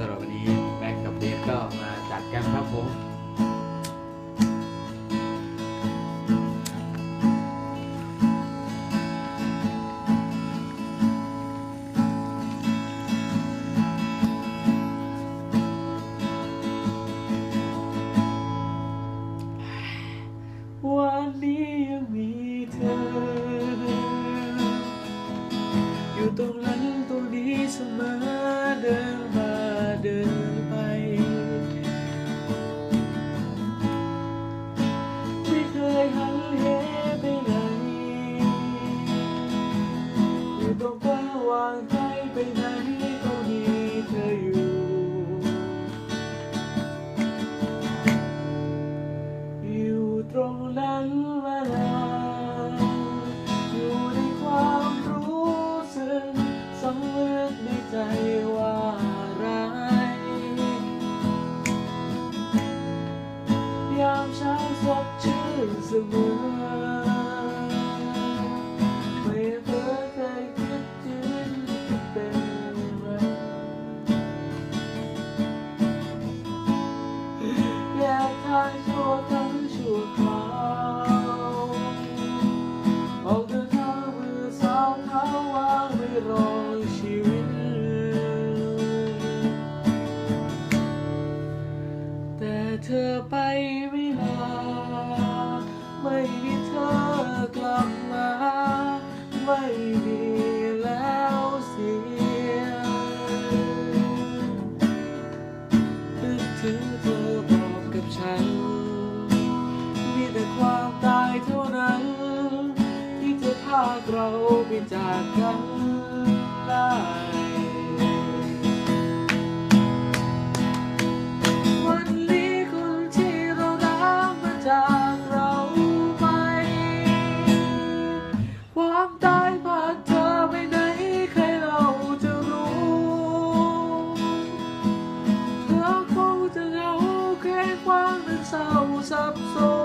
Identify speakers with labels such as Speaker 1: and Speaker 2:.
Speaker 1: สำหรับวันนี้แม็กกับเดฟก็มาจัดกันครับผม
Speaker 2: วันนี้ยังมีเธอ อยู่ตรงนั้นตรงนี้เสมอเดินมา เามเช้าสดชื่นเสมอไม่เพ้อเคยคิดถึงเป็นไรอยากทายชั่วครั้งชั่วคราว เท่านั้น ที่จะพาเราไปจากกันได้วันนี้คนที่เรารักมาจากเราไป ความตายพาเธอไปไหนใครเราจะรู้ เธอคงจะเหงาแค่ความเป็นเศร้าสับสน